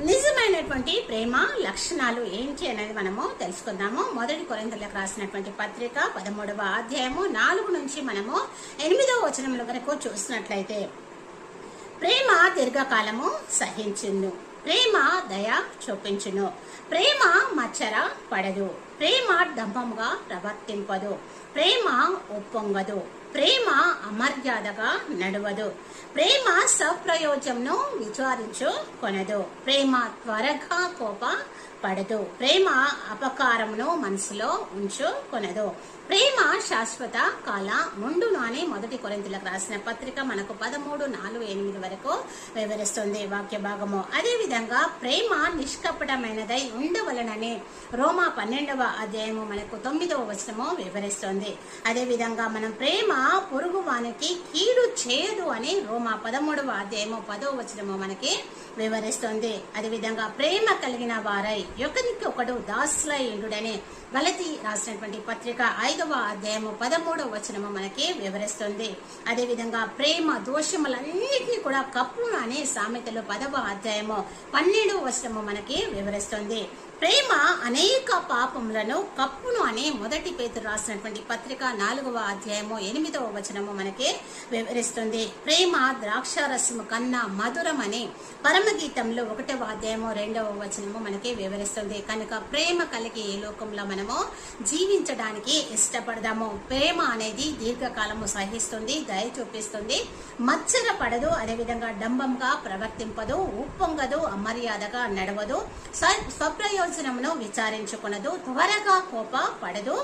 నిజమైనటువంటి ప్రేమ లక్షణాలు ఏంటి అనేది మనము తెలుసుకుందాము. మొదటి కొరింతలకు రాసినటువంటి పత్రిక పదమూడవ అధ్యాయము నాలుగు నుంచి మనము ఎనిమిదవ వచనముల వరకు చూసినట్లయితే ప్రేమ దీర్ఘకాలము సహించును. ప్రేమ దయ చూపించును. ప్రేమ మచ్చర పడదు. ప్రేమ డంభముగా ప్రవర్తింపదు. ప్రేమ ఒప్పొంగదు ప్రేమ అమర్యాదగా నడవదు. ప్రేమ సప్రయోజంను విచారించు కొనదు. ప్రేమ త్వరగా కోప పడదు ప్రేమ అపకారమును మనసులో ఉంచు కొనదు. ప్రేమ శాశ్వత కాల. ముందును మొదటి కొరింతలకు రాసిన పత్రిక మనకు పదమూడు నాలుగు ఎనిమిది వరకు వివరిస్తుంది వాక్య భాగము. అదేవిధంగా ప్రేమ నిష్కపటమైనదై ఉండవలనని రోమా పన్నెండవ అధ్యాయము మనకు తొమ్మిదవ వచనము వివరిస్తుంది. అదేవిధంగా మనం ప్రేమ పొరుగు వానికి కీడు చేయదు అని రోమా పదమూడవ అధ్యాయము పదవ వచనము మనకి వివరిస్తుంది. అదే విధంగా ప్రేమ కలిగిన వారై ఒకరికి ఒకడు దాసులయుడని గలతి రాసినటువంటి పత్రిక ఐదవ అధ్యాయము పదమూడవ వచనము మనకి వివరిస్తుంది. అదేవిధంగా ప్రేమ దోషములన్నిటినీ కూడా కప్పును అనే సామెతలు పదవ అధ్యాయము పన్నెండవ వచనము మనకి వివరిస్తుంది. ప్రేమ అనేక పాపములను కప్పును అనే మొదటి పేతురు రాసినటువంటి పత్రిక నాలుగవ అధ్యాయము ఎనిమిది ఎనిమిదవ వచనము మనకి వివరిస్తుంది. ప్రేమ ద్రాక్షారసము కన్నా మధురం అని పరమగీతంలో ఒకటవ అధ్యాయము రెండవ వచనము మనకి వివరిస్తుంది. కనుక ప్రేమ కలిగి ఈ లోకంలో మనము జీవించడానికి ఇష్టపడదాము. ప్రేమ అనేది దీర్ఘకాలము సహిస్తుంది దయ చూపిస్తుంది. మచ్చర పడదు అదేవిధంగా డంబంగా ప్రవర్తింపదు ఉప్పొంగదు అమర్యాదగా నడవదు స్వప్రయోజనమును విచారించుకునదు త్వరగా కోప పడదు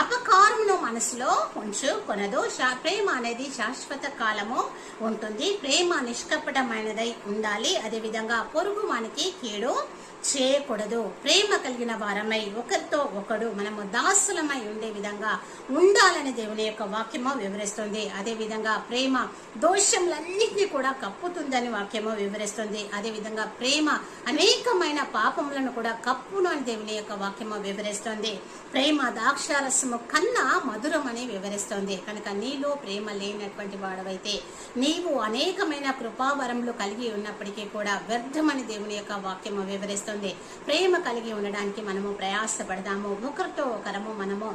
అపకారమును మనసులో ఉంచుకొనదు ప్రేమ అనేది శాశ్వత కాలము ఉంటుంది. ప్రేమ నిష్కపటమైనదై ఉండాలి. అదేవిధంగా పొరుగు మనకి కీడు చేయకూడదు. ప్రేమ కలిగిన వారమై ఒకరితో ఒకడు మనము దాసులమై ఉండే విధంగా ఉండాలని దేవుని యొక్క వాక్యము వివరిస్తుంది. అదేవిధంగా ప్రేమ దోషములన్నింటినీ కూడా కప్పుతుందని వాక్యము వివరిస్తుంది. అదేవిధంగా ప్రేమ అనేకమైన పాపములను కూడా కప్పును అని దేవుని యొక్క వాక్యము వివరిస్తుంది. ప్రేమ దాక్షారసము కన్నా మధురమని వివరిస్తుంది. కనుక నీలో ప్రేమ లేనటువంటి వాడవైతే నీవు అనేకమైన కృపావరములు కలిగి ఉన్నప్పటికీ కూడా వ్యర్థమని దేవుని యొక్క వాక్యము వివరిస్తుంది. ప్రేమ కలిగి ఉండడానికి మనము ప్రయాసపడదాము. ఒకరితో ఒకరము మనము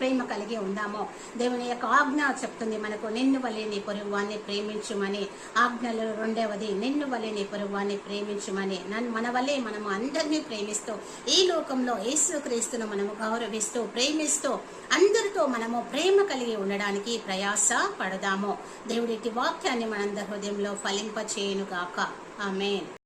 ప్రేమ కలిగి ఉందామో దేవుని యొక్క ఆజ్ఞ చెప్తుంది మనకు నిన్ను వలె నీ పొరుగువాన్ని ప్రేమించుమని. ఆజ్ఞలో రెండవది నిన్ను వలె నీ పొరుగువాన్ని ప్రేమించుమని. నన్ను మన వలె మనము అందరినీ ప్రేమిస్తూ ఈ లోకంలో యేసుక్రీస్తును మనము గౌరవిస్తూ ప్రేమిస్తూ అందరితో మనము ప్రేమ కలిగి ఉండడానికి ప్రయాస పడదాము. దేవుడి వాక్యాన్ని మనందరి హృదయంలో ఫలింప గాక ఆమెన్.